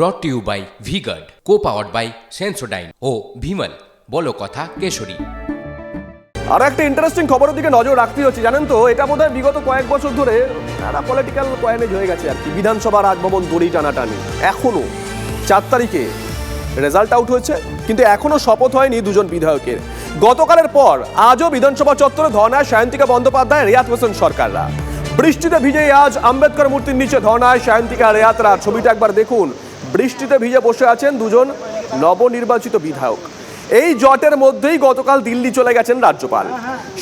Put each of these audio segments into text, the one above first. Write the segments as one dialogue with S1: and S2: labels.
S1: Brought to you by V-Guard co powered by Sensodyne ও ভিমল বলো কথা কেশরী।
S2: আরও একটা ইন্টারেস্টিং খবরের দিকে নজর রাখতে হচ্ছে, জানেন তো? এটা বোধহয় বিগত কয়েক বছর ধরে একটা পলিটিক্যাল কয়েনেজ হয়ে গেছে আর কি। বিধানসভা রাজভবন দড়ি টানাটানি। এখনও চার তারিখে রেজাল্ট আউট হয়েছে, কিন্তু এখনও শপথ হয়নি দুজন বিধায়কের। গতকালের পর আজও বিধানসভা চত্বরে ধর্নায় সায়ন্তিকা বন্দ্যোপাধ্যায়, রেয়াত হোসেন সরকাররা। বৃষ্টিতে ভিজে আজ আম্বেদকর মূর্তির নিচে ধর্নায় সায়ন্তিকা রেয়াতরা। ছবিটা একবার দেখুন। বৃষ্টিতে ভিজে বসে আছেন দুজন নবনির্বাচিত বিধায়ক। এই জটের মধ্যেই গতকাল দিল্লি চলে গেছেন রাজ্যপাল।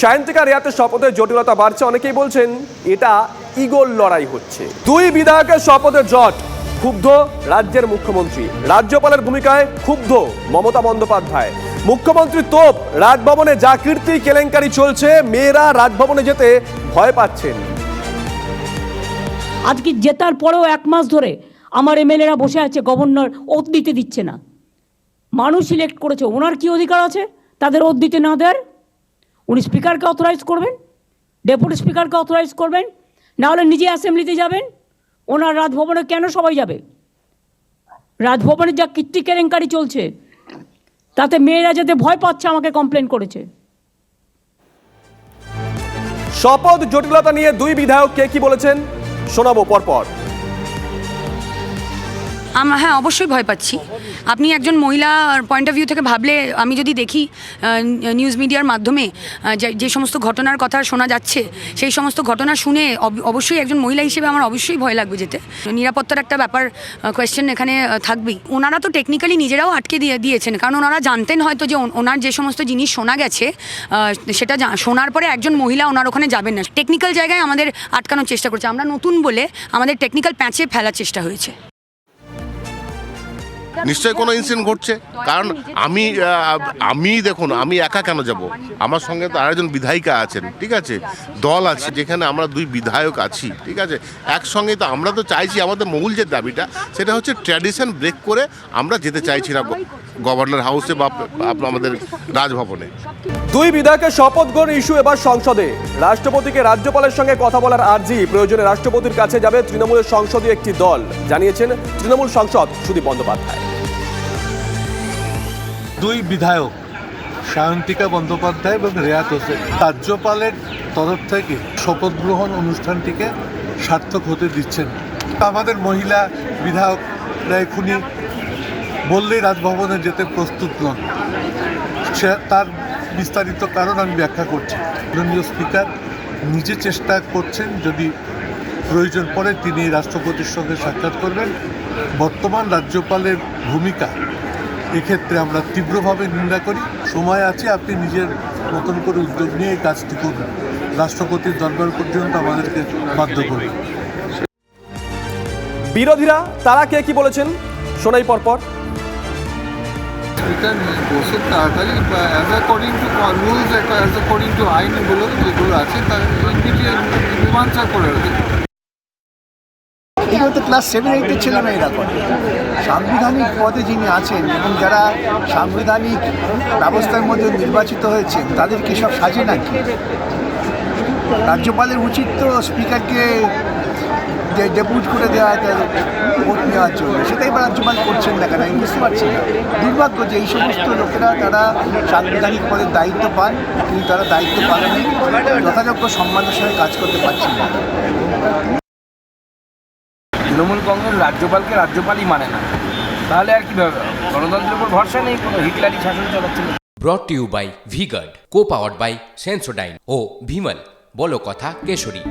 S2: সায়ন্তিকা রেয়াতের শপথের জটিলতা বাড়ছে, অনেকেই বলছেন এটা ইগোল লড়াই হচ্ছে। দুই বিধায়কের শপথের জট, ক্ষুব্ধ রাজ্যের মুখ্যমন্ত্রী। রাজ্যপালের ভূমিকায় ক্ষুব্ধ মমতা বন্দ্যোপাধ্যায়। মুখ্যমন্ত্রী তোপ, রাজভবনে যা কীর্তি কেলেঙ্কারি চলছে, মেয়েরা রাজভবনে যেতে ভয় পাচ্ছেন।
S3: আজকে জেতার পরেও এক মাস ধরে আমার এমএলএরা বসে আছে গভর্নর ওত দিতে দিচ্ছে না। মানুষ সিলেক্ট করেছে, ওনার কি অধিকার আছে? তাদের ওত দিতে না দেওয়ার? উনি স্পিকারকে অথরাইজ করবেন? ডেপুটি স্পিকারকে অথরাইজ করবেন? না হলে নিজে অ্যাসেম্বলিতে যাবেন? ওনার রাজভবনে কেন সবাই যাবে? রাজভবনে যা কীর্তি কেলেঙ্কারি চলছে, তাতে মেয়েরা যাতে ভয় পাচ্ছে, আমাকে কমপ্লেন করেছে।
S2: শপথ জটিলতা নিয়ে দুই বিধায়ক কে কি বলেছেন, শোনাবো পরপর।
S4: আম হ্যাঁ অবশ্যই ভয় পাচ্ছি। আপনি একজন মহিলার পয়েন্ট অফ ভিউ থেকে ভাবলে আমি যদি দেখি নিউজ মিডিয়ার মাধ্যমে যে- সমস্ত ঘটনার কথা শোনা যাচ্ছে, সেই সমস্ত ঘটনা শুনে অবশ্যই একজন মহিলা হিসেবে আমার অবশ্যই ভয় লাগবে যেতে। নিরাপত্তার একটা ব্যাপার কোয়েশ্চেন এখানে থাকবেই। ওনারা তো টেকনিক্যালি নিজেরাও আটকে দিয়ে, দিয়েছেন, কারণ ওনারা জানতেন হয়তো যে ওন- ওনার যে সমস্ত জিনিস শোনা গেছে সেটা শোনার পরে একজন মহিলা ওনার ওখানে যাবেন না। টেকনিক্যাল জায়গায় আমাদের আটকানোর চেষ্টা করছে। আমরা নতুন বলে আমাদের টেকনিক্যাল প্যাঁচে ফেলার চেষ্টা হয়েছে।
S5: নিশ্চয়ই কোনো ইনসিডেন্ট ঘটছে। কারণ আমি আমি দেখুন, আমি একা কেন যাব? আমার সঙ্গে তো আরেকজন বিধায়িকা আছেন, ঠিক আছে? দল আছে, যেখানে আমরা দুই বিধায়ক আছি, ঠিক আছে? একসঙ্গে তো আমরা তো চাইছি, আমাদের মূল যে দাবিটা, সেটা হচ্ছে ট্র্যাডিশন ব্রেক করে আমরা যেতে চাইছি না গভর্নর হাউসে বা আমাদের রাজভবনে।
S2: দুই বিধায়কের শপথ গ্রহণ ইস্যু এবার সংসদে। রাষ্ট্রপতিকে রাজ্যপালের সঙ্গে কথা বলার আর্জি প্রয়োজনে রাষ্ট্রপতির কাছে যাবে তৃণমূলের সংসদীয় একটি দল, জানিয়েছেন তৃণমূল সংসদ সুদীপ বন্দ্যোপাধ্যায়।
S6: দুই বিধায়ক, সায়ন্তিকা বন্দ্যোপাধ্যায় এবং রেয়াত হোসেন। রাজ্যপালের তরফ থেকে শপথ গ্রহণ অনুষ্ঠানটিকে সার্থক হতে দিচ্ছেন। আমাদের মহিলা বিধায়করা এখুনি বললেই রাজভবনে যেতে প্রস্তুত নন। সে তার বিস্তারিত কারণ আমি ব্যাখ্যা করছি। মাননীয় স্পিকার, নিজে চেষ্টা করছেন যদি প্রয়োজন পড়ে তিনি রাষ্ট্রপতির সঙ্গে সাক্ষাৎ করবেন। বর্তমান রাজ্যপালের ভূমিকা এক্ষেত্রে আমরা তীব্রভাবে নিন্দা করি। সময় আছে আপনি নিজের মতন করে উদ্যোগ নিয়ে এই কাজটি করুন। রাষ্ট্রপতির দরবার পর্যন্ত আমাদেরকে বাধ্য করুন।
S2: বিরোধীরা তারা কে কি বলেছেন? শোনাই পরপর।
S7: এটা বসে তাড়াতাড়ি as according to rules as according to আইনগুলো যেগুলো আছে তার ইমিডিয়েট মীমাংসা করে দেবে
S8: এগুলো তো ক্লাস সেভেন এইটের ছেলেমেয়েরা করে সাংবিধানিক পদে যিনি আছেন এবং যারা সাংবিধানিক ব্যবস্থার মধ্যে নির্বাচিত হয়েছেন তাদের কি সব সাজে নাকি? রাজ্যপালের উচিত তো স্পিকারকে ডেপুট করে দেওয়া ভোট নেওয়ার জন্য। সেটাই বা রাজ্যপাল করছেন না কেন? আমি বুঝতে পারছি না। দুর্ভাগ্য যে এই সমস্ত লোকেরা, তারা সাংবিধানিক পদের দায়িত্ব পান, কিন্তু তারা দায়িত্ব পালনে যথাযোগ্য সম্মানের সঙ্গে কাজ করতে পারছেন না।
S9: তৃণমূল কংগ্রেস রাজ্যপালকে রাজ্যপালই মানে না। তাহলে আর কীভাবে গণতন্ত্রের উপর ভরসা নেই, কোনো হিটলারি শাসন চালাচ্ছে
S1: brought you by V-Guard co powered by Sensodyne ও ভিমল বলো কথা কেশরী।